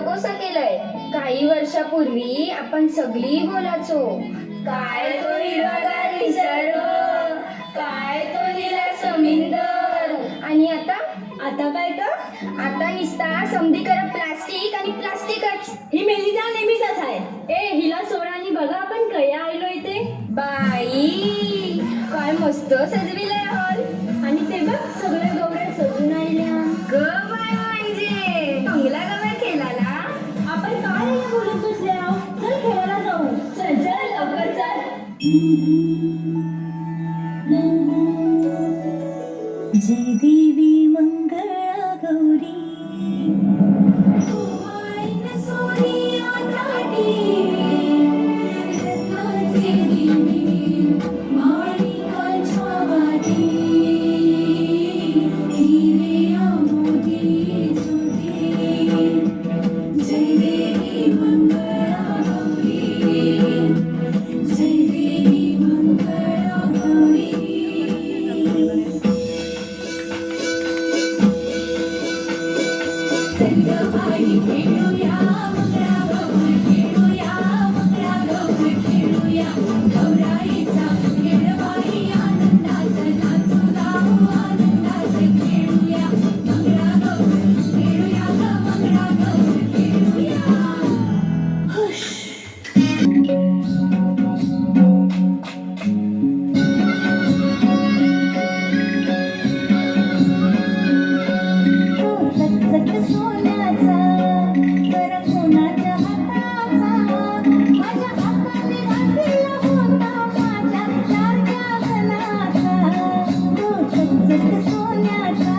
नकोसं केलंय. काही वर्षापूर्वी आपण सगळी बोलाचो काय तो हिरवागार निसर्ग काय तो हिला समिंदर? आणि आता? आता काय तर? आता निसता समधी करत प्लास्टिक आणि प्लास्टिकच. ही मेलिना नेहमीच आहे. ए हिला सोडानी बघा आपण कया आलो इथे. बाई काय मस्त सजविलंय हॉल. जय देवी Hallelujah, mighty King of Yahweh. Yeah.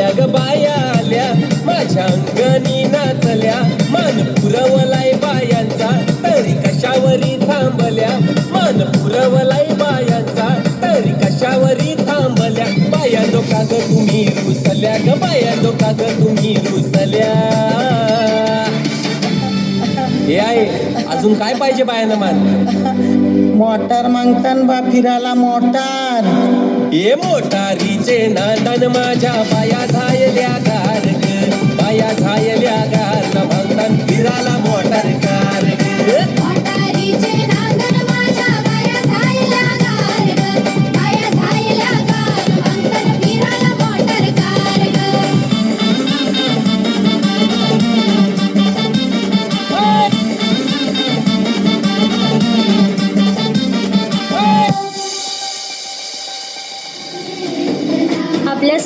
आल्या ग बाया आल्या. माझ्या अंगणी नाचल्या. मान पुरवलाय बायांचा. तरी कशावरी थांबल्या? मान पुरवलाय बायांचा. तरी कशावरी थांबल्या? बाया लोका ग तुम्ही रुसल्या ग. बाया लोका ग तुम्ही रुसल्या. हे आहे. अजून काय पाहिजे बायानं मान मोटार मागतान बा फिरायला मोटार. ये मोटारीचे नांदन माझ्या बाया झायल्या गार ग बाया झायल्या गार न भांगतान फिराला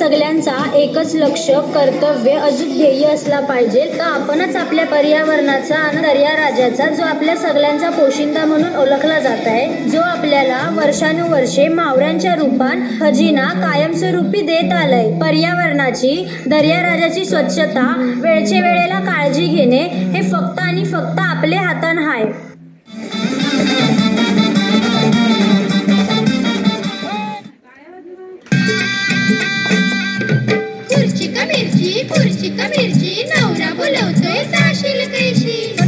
सगळ्यांचा एकच लक्ष कर्तव्य अजून ध्येय असला पाहिजे तर आपणच आपल्या पर्यावरणाचा आणि दर्या राजाचा जो आपल्या सगळ्यांचा पोशिंदा म्हणून ओळखला जात आहे जो आपल्याला वर्षानुवर्षे मावळ्यांच्या रूपात खजिना कायमस्वरूपी देत आलाय. पर्यावरणाची दर्या राजाची स्वच्छता वेळचे वेळेला काळजी घेणे हे फक्त आणि फक्त आपल्या हातान आहे. मिरची का मिरची? खुर्ची का मिरची? नवरा बोलवतोय साशील कैशी.